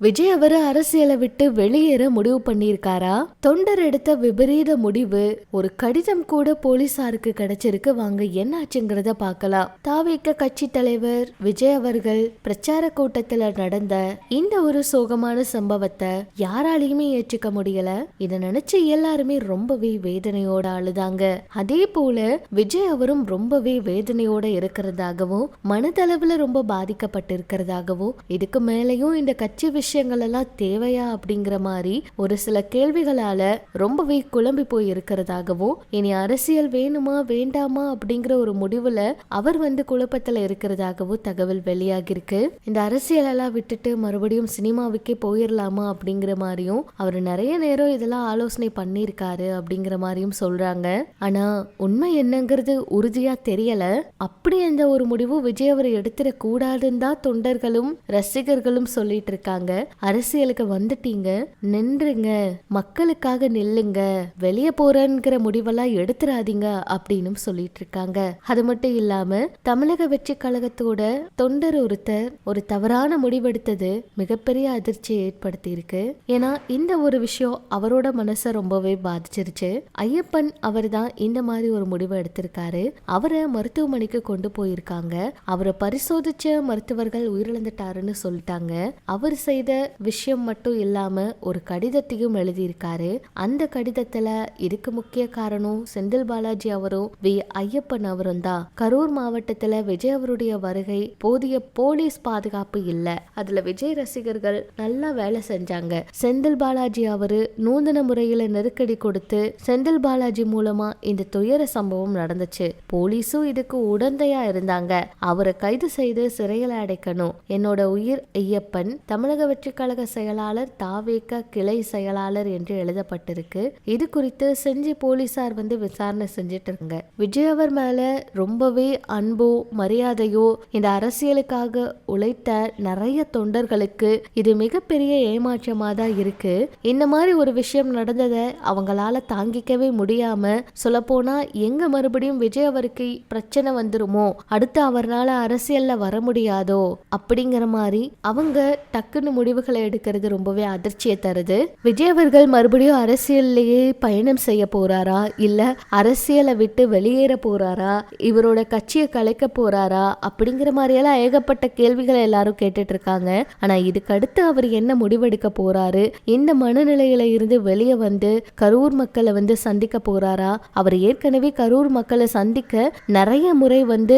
விஜய் அவர் அரசியலை விட்டு வெளியேற முடிவு பண்ணியிருக்காரா? தொண்டர் எடுத்த விபரீத முடிவு ஒரு கடிதம் கூட போலீசாருக்கு கிடைச்சிருக்கு வாங்க என்னாச்சுங்கிறத பார்க்கலாம். தாவிக்க கட்சி தலைவர் விஜய் அவர்கள் பிரச்சார கூட்டத்துல நடந்த இந்த ஒரு சோகமான சம்பவத்தை யாராலையுமே ஏற்றுக்க முடியல. இத நினைச்சு எல்லாருமே ரொம்பவே வேதனையோட அழுதாங்க அதே போல விஜய் அவரும் ரொம்பவே வேதனையோட இருக்கிறதாகவும் மனதளவுல ரொம்ப பாதிக்கப்பட்டிருக்கிறதாகவும் இதுக்கு மேலேயும் இந்த கட்சி விஷயங்கள் எல்லாம் தேவையா அப்படிங்கிற மாதிரி ஒரு சில கேள்விகளால ரொம்பவே குழம்பி போய் இருக்கிறதாகவும் இனி அரசியல் வேணுமா வேண்டாமா அப்படிங்கிற ஒரு முடிவுல அவர் வந்து குழப்பத்துல இருக்கிறதாகவும் தகவல் வெளியாகிருக்கு இந்த அரசியல் எல்லாம் விட்டுட்டு மறுபடியும் சினிமாவுக்கே போயிடலாமா அப்படிங்கிற மாதிரியும் அவர் நிறைய நேரம் இதெல்லாம் ஆலோசனை பண்ணியிருக்காரு அப்படிங்கிற மாதிரியும் சொல்றாங்க. ஆனா உண்மை என்னங்கிறது உறுதியா தெரியல. அப்படி எந்த ஒரு முடிவும் விஜய் அவர் எடுத்துடக்கூடாதுன்னு தான் தொண்டர்களும் ரசிகர்களும் சொல்லிட்டு இருக்காங்க. அரசியலுக்கு வந்துட்டீங்க. நின்றுங்க. மக்களுக்காக நில்லுங்க. வெளியே போறேங்கிற முடிவெல்லாம் எடுத்துறாதீங்க அப்படின்னு சொல்லிட்டு இருக்காங்க. அது மட்டும் இல்லாம தமிழக வெற்றி கழகத்தோட தொண்டர் ஒருத்தர் ஒரு தவறான முடிவெடுத்தது மிகப்பெரிய அதிர்ச்சியை ஏற்படுத்தி இருக்கு ஏன்னா இந்த ஒரு விஷயம் அவரோட மனசை ரொம்பவே பாதிச்சிருச்சு. ஐயப்பன் அவர் தான் இந்த மாதிரி ஒரு முடிவை எடுத்திருக்காரு. அவரை மருத்துவமனைக்கு கொண்டு போயிருக்காங்க. அவரை பரிசோதிச்ச மருத்துவர்கள் உயிரிழந்துட்டாருன்னு சொல்லிட்டாங்க. அவர் செய்த விஷயம் மட்டும் இல்லாம ஒரு கடிதத்தையும் எழுதியிருக்காரு. அந்த கடிதத்துல இதுக்கு முக்கிய காரணம் செந்தில் பாலாஜி அவரும் வி. ஐயப்பன் அவரும் தான். கரூர் மாவட்டத்துல விஜய் அவருடைய வருகை போதிய போலீஸ் பாதுகாப்பு இல்ல. அதுல விஜய் ரசிகர்கள் நல்லா வேலை செஞ்சாங்க. செந்தில் பாலாஜி அவரு நூதன முறையில நெருக்கடி கொடுத்து செந்தில் பாலாஜி மூலமா இந்த துயர சம்பவம் நடந்துச்சு. போலீஸும் இதுக்கு உடந்தையா இருந்தாங்க. அவரை கைது செய்து சிறையில் அடைக்கணும். என்னோட உயிர் ஐயப்பன். தமிழக வெற்றி கழக செயலாளர் தாவேக்க கிளை செயலாளர் என்று எழுதப்பட்டிருக்கு. இது குறித்து செஞ்சி போலீசார் வந்து விசாரணை செஞ்சுட்டு இருக்காங்க விஜய் அவர் மேல ரொம்பவே அன்போ மரியாதையோ இந்த அரசியலுக்காக உழைத்த நிறைய தொண்டர்களுக்கு இது மிகப்பெரிய ஏமாற்றமா தான் இருக்கு. இந்த மாதிரி ஒரு விஷயம் நடந்ததை அவங்களால தாங்கிக்கவே முடியாம சொல்லப்போனா எங்க மறுபடியும் விஜய் அவருக்கு பிரச்சனை வந்துருமோ? அடுத்து அவர்னால அரசியல்ல வர முடியாதோ? அப்படிங்கிற மாதிரி அவங்க டக்குன்னு முடிவுகளை எடுக்கிறது ரொம்பவே அதிர்ச்சியை தருது. விஜய் அவர்கள் மறுபடியும் அரசியல்லையே பயணம் செய்ய போறாரா? இல்ல அரசியலை விட்டு வெளியேற போறாரா? இவரோட கட்சியை கலைக்க போறாரா? அப்படிங்கிற மாதிரியெல்லாம் ஏகப்பட்ட கேள்விகளை எல்லாரும் கேட்டுட்டு இருக்காங்க. ஆனா இதுக்கு அடுத்து அவர் என்ன முடிவெடுக்க போறாரு? இந்த மனநிலையில இருந்து வெளியே வந்து கரூர் மக்களை வந்து சந்திக்க போறாரா? அவர் ஏற்கனவே கரூர் மக்களை சந்திக்க நிறைய முறை வந்து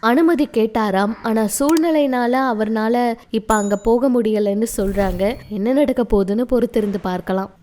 அனுமதி கேட்டாராம். ஆனா சூழ்நிலைனால அவர்னால இப்ப அங்க போக முடியலன்னு சொல்றாங்க. என்ன நடக்க போகுதுன்னு பொறுத்திருந்து பார்க்கலாம்.